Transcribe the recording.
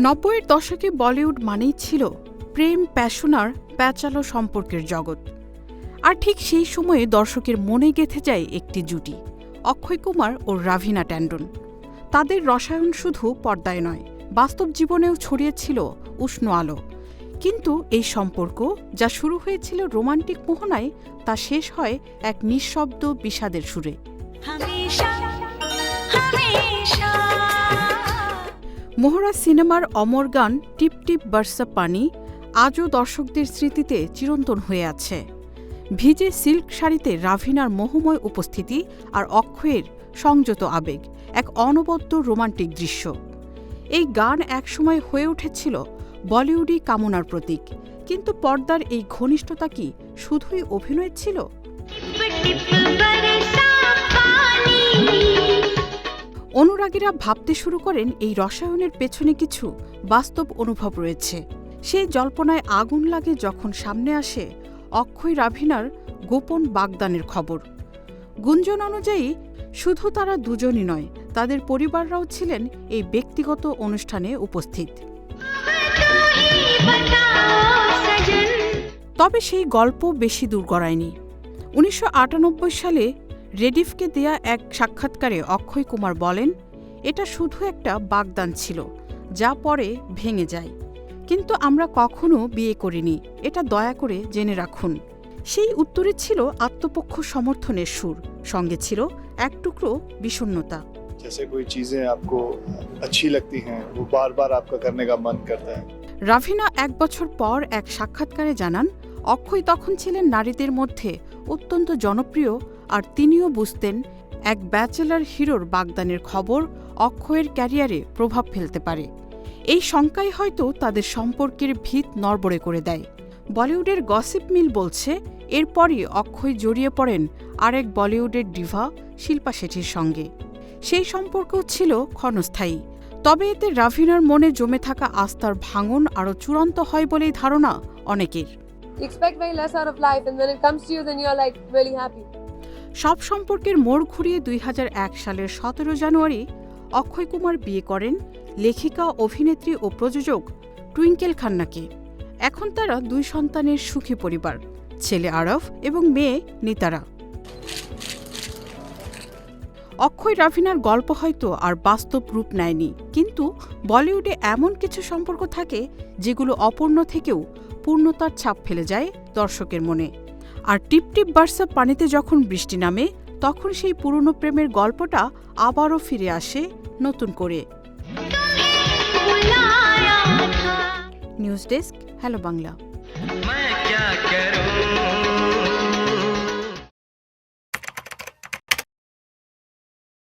নব্বইয়ের দশকে বলিউড মানেই ছিল প্রেম প্যাশনার প্যাচালো সম্পর্কের জগৎ। আর ঠিক সেই সময়ে দর্শকের মনে গেঁথে যায় একটি জুটি অক্ষয় কুমার ও রাভিনা ট্যান্ডন। তাদের রসায়ন শুধু পর্দায় নয় বাস্তব জীবনেও ছড়িয়েছিল উষ্ণ আলো। কিন্তু এই সম্পর্ক যা শুরু হয়েছিল রোমান্টিক মোহনায় তা শেষ হয় এক নিঃশব্দ বিষাদের সুরে। মোহরা সিনেমার অমর গান টিপ টিপ বর্ষা পানি আজও দর্শকদের স্মৃতিতে চিরন্তন হয়ে আছে। ভিজে সিল্ক শাড়িতে রাভিনার মোহময় উপস্থিতি আর অক্ষয়ের সংযত আবেগ, এক অনবদ্য রোমান্টিক দৃশ্য। এই গান একসময় হয়ে উঠেছিল বলিউডি কামনার প্রতীক, কিন্তু পর্দার এই ঘনিষ্ঠতা কি শুধুই অভিনয় ছিল? বিভাগীরা ভাবতে শুরু করেন এই রসায়নের পেছনে কিছু বাস্তব অনুভব রয়েছে। সেই জল্পনায় আগুন লাগে যখন সামনে আসে অক্ষয় রাভিনার গোপন বাগদানের খবর। গুঞ্জন অনুযায়ী, শুধু তারা দুজনই নয়, তাদের পরিবাররাও ছিলেন এই ব্যক্তিগত অনুষ্ঠানে উপস্থিত। তবে সেই গল্প বেশি দূর গড়ায়নি। উনিশশো আটানব্বই সালে রেডিফকে দেয়া এক সাক্ষাৎকারে অক্ষয় কুমার বলেন এটা শুধু একটা বাগদান ছিল যা পরে ভেঙে যায় কিন্তু আমরা কখনো বিয়ে করিনি এটা দয়া করে জেনে রাখুন সেই উত্তরে ছিল আত্মপক্ষ সমর্থনের সুর সঙ্গে ছিল এক টুকরো বিষণ্নতা जैसे कोई चीज़ें आपको अच्छी लगती हैं वो बार बार आपका करने का मन करता है রাভিনা এক বছর পর এক সাক্ষাৎকারে জানান অক্ষয় তখন ছিলেন নারীদের মধ্যে অত্যন্ত জনপ্রিয় আর তিনিও বুঝতেন এক ব্যাচেলার হিরোর বাগদানের খবর অক্ষয়ের ক্যারিয়ারে প্রভাব ফেলতে পারে। এই শঙ্কাই হয়তো তাদের সম্পর্কের ভিত নড়বড়ে করে দেয়। বলিউডের গসিপ মিল বলছে এরপরই অক্ষয় জড়িয়ে পড়েন আরেক বলিউডের ডিভা শিল্পা শেঠির সঙ্গে। সেই সম্পর্কও ছিল ক্ষণস্থায়ী। তবে এতে রাভিনার মনে জমে থাকা আস্থার ভাঙন আরও চূড়ান্ত হয় বলেই ধারণা অনেকের। সব সম্পর্কের মোড় ঘুরিয়ে দুই হাজার এক সালের সতেরো জানুয়ারি অক্ষয় কুমার বিয়ে করেন, লেখিকা, অভিনেত্রী ও প্রযোজক টুইঙ্কেল খান্নাকে। এখন তারা দুই সন্তানের সুখী পরিবার, ছেলে আরফ এবং মেয়ে নিতারা। অক্ষয় রাভিনার গল্প হয়তো আর বাস্তব রূপ নেয়নি, কিন্তু বলিউডে এমন কিছু সম্পর্ক থাকে যেগুলো অপূর্ণ থেকেও পূর্ণতার ছাপ ফেলে যায় দর্শকের মনে। আর টিপ টিপ বার্সা পানিতে যখন বৃষ্টি নামে তখন সেই পুরনো প্রেমের গল্পটা আবারও ফিরে আসে নতুন করে। News desk hello Bangla